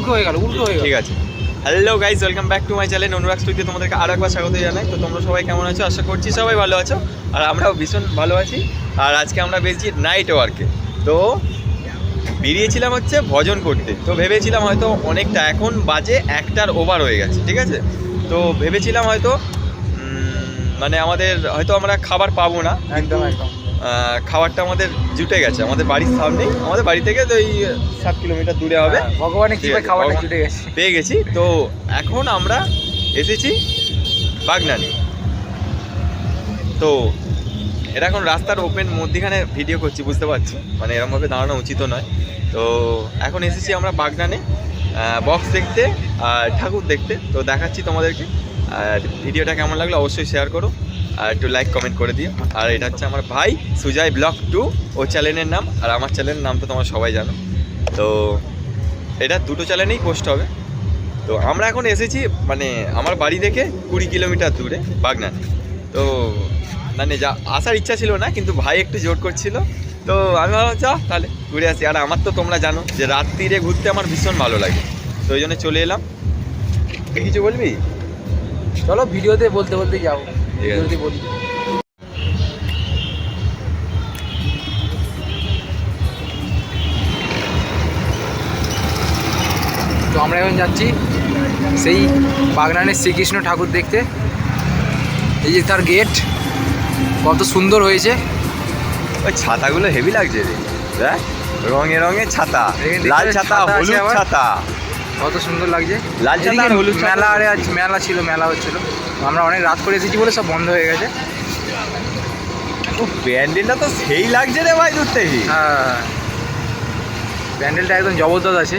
উল্টো হয়ে গেল উল্টো হয়ে গেল। ঠিক আছে। Hello guys welcome back to my channel Anurag studio তোমাদেরকে আরও একবার স্বাগত জানাই। তো তোমরা সবাই কেমন আছো? আশা করছি সবাই ভালো আছো। আর আমরাও ভীষণ ভালো আছি। আর আজকে আমরা বেরিয়েছি নাইট ওয়ার্কে তো বেরিয়েছিলাম হচ্ছে ভজন করতে। তো ভেবেছিলাম হয়তো অনেকটা এখন বাজে একটার ওভার হয়ে গেছে ঠিক আছে? তো ভেবেছিলাম হয়তো মানে আমাদের হয়তো আমরা খাবার পাবো না। একদম একদম। খাবারটা আমাদের জুটে গেছে। আমাদের বাড়ির সামনেই। আমাদের বাড়ি থেকে তো এই সাত কিলোমিটার দূরে হবে। হ্যাঁ, ভগবানের ঠিক কি আছে, খাবারটা ছুটে গেছে। পেয়ে গেছি। তো এখন আমরা এসেছি বাগনানি তো এটা এখন রাস্তার ওপেন মধ্যিখানে ভিডিও করছি বুঝতে পারছি। মানে এরকমভাবে দাঁড়ানো উচিত নয়। তো এখন এসেছি আমরা বাগনানে বক্স দেখতে আর ঠাকুর দেখতে। তো দেখাচ্ছি তোমাদেরকে। আর ভিডিওটা কেমন লাগল অবশ্যই শেয়ার করো। আর একটু লাইক কমেন্ট করে দিও। আর এটা হচ্ছে আমার ভাই সুজয় ব্লক টু, ও চ্যানেলের নাম। আর আমার চ্যানেলের নাম তো তোমরা সবাই জানো। তো এটা দুটো চ্যানেলেই পোস্ট হবে। তো আমরা এখন এসেছি মানে আমার বাড়ি থেকে কুড়ি কিলোমিটার দূরে বাগনান তো মানে যা আসার ইচ্ছা ছিল না, কিন্তু ভাই একটু জোর করছিল। তো আমি ভাবলাম চা তাহলে ঘুরে আসি। আর আমার তো তোমরা জানো যে রাত্রিরে ঘুরতে আমার ভীষণ ভালো লাগে। তো ওই জন্য চলে এলাম। কিছু বলবি? চলো ভিডিওতে বলতে বলতে যাব ভিডিওতে বলি। তো আমরা এখন যাচ্ছি সেই বাগনানের শ্রীকৃষ্ণ ঠাকুর দেখতে। এই যে তার গেট কত সুন্দর হয়েছে। ওই ছাতাগুলো হেভি লাগছে রে। রঙে রঙে ছাতা লাল ছাতা ছাতা হলুদ ছাতা। কত সুন্দর লাগছে। আর হলুদ মেলা আরে আজ মেলা ছিল মেলা হচ্ছিল। আমরা অনেক রাত করে এসেছি বলে সব বন্ধ হয়ে গেছে। প্যান্ডেলটা তো সেই লাগছে রে ভাই দূর থেকে। হ্যাঁ। প্যান্ডেলটা একদম জবরদস্ত আছে।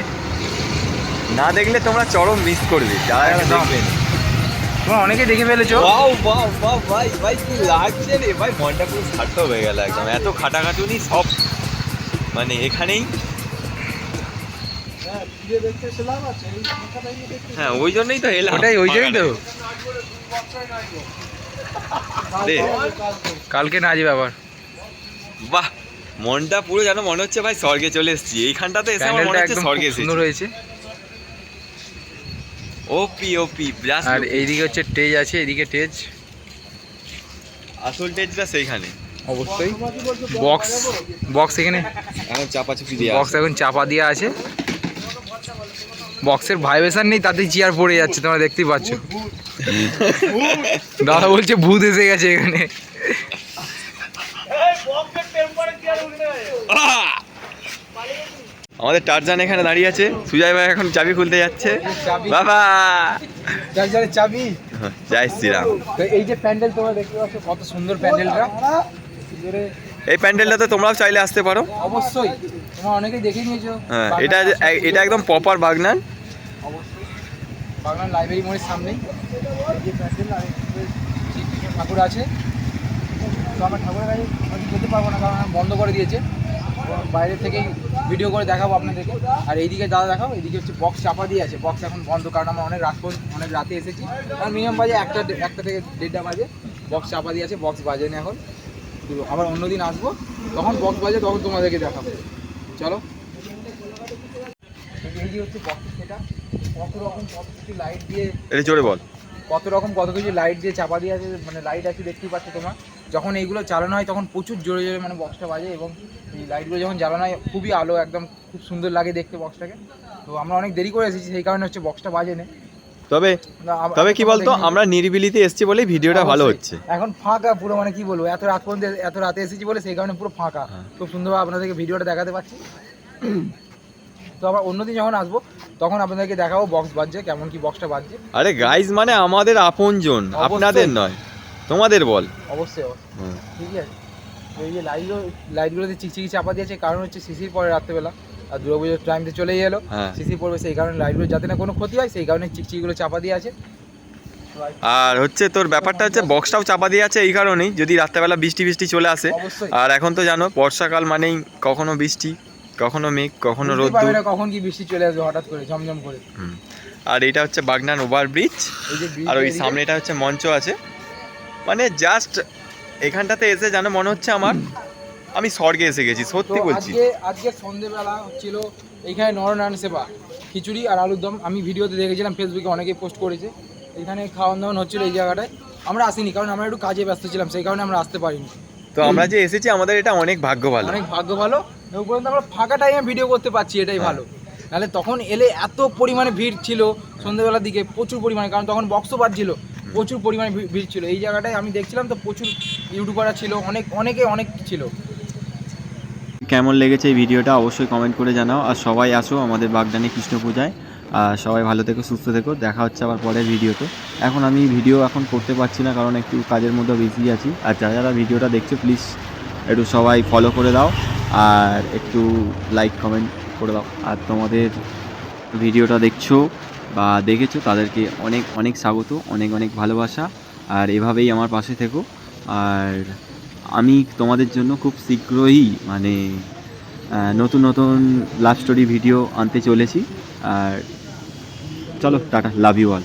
না দেখলে তোমরা চরম মিস করবে যারা তোমরা অনেকেই দেখে ফেলেছো। ওয়াও ওয়াও ওয়াও ভাই ভাই কি লাগছে রে। ভাই মনটা পুরো সার্থক হয়ে গেল একদম। এত খাটাখাটুনি সব মানে এখানেই হ্যাঁ ওই জন্যই তো এলাম। ওটাই ওই জন্যই তো। কালকে না যাবে আবার। বাহ মনটা পুরো যেন মনে হচ্ছে ভাই স্বর্গে চলে এসেছি। এইখানটাতে এসে আমার মনে হচ্ছে স্বর্গে সুন্দর হয়েছে। ওপি ওপি আর এইদিকে হচ্ছে টেজ আছে এইদিকে টেজ আসল টেজটা সেইখানে। অবশ্যই। বক্স বক্স এখানে। এখন চাপাচুপি দিয়ে বক্স এখন চাপা দেওয়া আছে। বক্সের ভাইব্রেশন নেই তাতেই চেয়ার পড়ে যাচ্ছে তোমরা দেখতেই পাচ্ছ। দাদা বলছে ভূত এসে গেছে এখানে। আমাদের টারজান এখানে দাঁড়িয়ে আছে। সুজয় ভাই এখন চাবি খুলতে যাচ্ছে। বাবা! চাবি? জয় শ্রীরাম। তো এই যে প্যান্ডেল তোমরা দেখতে পাচ্ছ কত সুন্দর প্যান্ডেলটা। এই প্যান্ডেলটাতে তোমরাও চাইলে আসতে পারো। অবশ্যই। তোমরা অনেকেই দেখে নিয়েছো। হ্যাঁ এটা এটা একদম প্রপার বাগনান। অবশ্যই। বাগনান লাইব্রেরি মোড়ের সামনেই। ঠাকুর আছে। তো আমরা ঠাকুরের কাছে যেতে পারব না কারণ আমার বন্ধ করে দিয়েছে। বাইরে থেকেই ভিডিও করে দেখাবো আপনাদেরকে। আর এইদিকে দাদা দেখাও এইদিকে হচ্ছে বক্স চাপা দিয়ে আছে। বক্স এখন বন্ধ কারণ আমরা অনেক রাত অনেক রাতে এসেছি। আর মিনিমাম বাজে একটা একটা থেকে দেড়টা বাজে। বক্স চাপা দিয়ে আছে বক্স বাজে না এখন আবার অন্যদিন আসব। তখন বক্স বাজে তখন তোমাদেরকে দেখাবো। চলো। এই যে হচ্ছে বক্সটা সেটা কত রকম কত কিছু লাইট দিয়ে এটা জোরে বল। কত রকম কত কিছু লাইট দিয়ে চাপা দিয়ে আছে মানে লাইট আছে দেখতেই পাচ্ছ তোমরা। যখন এইগুলো চালানো হয় তখন প্রচুর জোরে জোরে মানে বক্সটা বাজে এবং এই লাইটগুলো যখন জ্বালানো হয় খুবই আলো একদম খুব সুন্দর লাগে দেখতে বক্সটাকে তো আমরা অনেক দেরি করে এসেছি সেই কারণে হচ্ছে বক্সটা বাজে না তবে তবে কি বলতো আমরা নিরিবিলিতে এসেছি বলেই ভিডিওটা ভালো হচ্ছে। এখন ফাঁকা পুরো মানে কি বলব এত রাত পর্যন্ত এত রাতে এসেছি বলে সেই কারণে পুরো ফাঁকা। হ্যাঁ। খুব সুন্দরভাবে আপনাদেরকে ভিডিওটা দেখাতে পাচ্ছি তো আবার অন্যদিন যখন আসব তখন আপনাদেরকে দেখাবো বক্স বাজছে কেমন কি বক্সটা বাজছে। আরে গাইজ মানে আমাদের আপনজন। আপনাদের নয়। তোমাদের বল। অবশ্যই হুম। ঠিকই আছে। এই যে লাইটগুলো লাইটগুলোতে চিকচিকি চাপা দিয়েছে কারণ হচ্ছে শিশির পরে রাত্রেবেলা। আর দুর্গাপুজোর টাইমতে চলেই এলো। হ্যাঁ। শিশির পড়বে সেই কারণে লাইটগুলো যাতে না কোনো ক্ষতি হয় সেই কারণে চিকচিকিগুলো চাপা দিয়ে আছে। আর হচ্ছে তোর ব্যাপারটা হচ্ছে বক্সটাও চাপা দিয়ে আছে এই কারণেই যদি রাত্রেবেলা বৃষ্টি বৃষ্টি চলে আসে। আর এখন তো জানো বর্ষাকাল মানেই কখনো বৃষ্টি কখনো মেঘ কখনো না কখন কি বৃষ্টি চলে আসবে হঠাৎ করে ঝমঝম করে। আর এটা হচ্ছে বাগনান ওভার ব্রিজ আর ওই এদিকে- সামনেটা হচ্ছে মঞ্চ আছে। মানে জাস্ট এখানটাতে এসে যেন মনে হচ্ছে আমার আমি স্বর্গে এসে গেছি সত্যি বলছি। আজকে আজকে সন্ধেবেলা হচ্ছিল এইখানে নরনারায়ণ সেবা খিচুড়ি আর আলুর দম। আমি ভিডিওতে দেখেছিলাম ফেসবুকে অনেকেই পোস্ট করেছে। এখানে খাওয়ান দাওয়ান হচ্ছিল এই জায়গাটায়। আমরা আসিনি কারণ আমরা একটু কাজে ব্যস্ত ছিলাম সেই কারণে আমরা আসতে পারিনি। তো আমরা যে এসেছি আমাদের এটা অনেক ভাগ্য ভালো। অনেক ভাগ্য ভালো। এবং পর্যন্ত আমরা ফাঁকা টাইমে ভিডিও করতে পারছি এটাই হ্যাঁ। ভালো। নাহলে তখন এলে এত পরিমাণে ভিড় ছিল সন্ধ্যেবেলার দিকে প্রচুর পরিমাণে কারণ তখন বক্সও বাজছিল প্রচুর পরিমাণে ভিড় ছিল। এই জায়গাটায় আমি দেখছিলাম তো প্রচুর ইউটিউবাররা ছিল অনেক অনেকে অনেক ছিল। কেমন লেগেছে এই ভিডিওটা অবশ্যই কমেন্ট করে জানাও। আর সবাই আসো আমাদের বাগদানি কৃষ্ণ পূজায়। আর সবাই ভালো থেকো, সুস্থ থেকো। দেখা হচ্ছে আবার পরের ভিডিওতে। এখন আমি ভিডিও এখন করতে পারছি না, কারণ একটু কাজের মধ্যে বিজি আছি। আর যারা যারা ভিডিওটা দেখছ প্লিজ একটু সবাই ফলো করে দাও। আর একটু লাইক কমেন্ট করে দাও। আর তোমাদের ভিডিওটা দেখছ বা দেখেছ, তাদেরকে অনেক অনেক স্বাগত, অনেক অনেক ভালোবাসা। আর এভাবেই আমার পাশে থেকো। আর আমি তোমাদের জন্য খুব শীঘ্রই মানে নতুন নতুন লাভ স্টোরি ভিডিও আনতে চলেছি। আর চলো, টাটা লাভ ইউ অল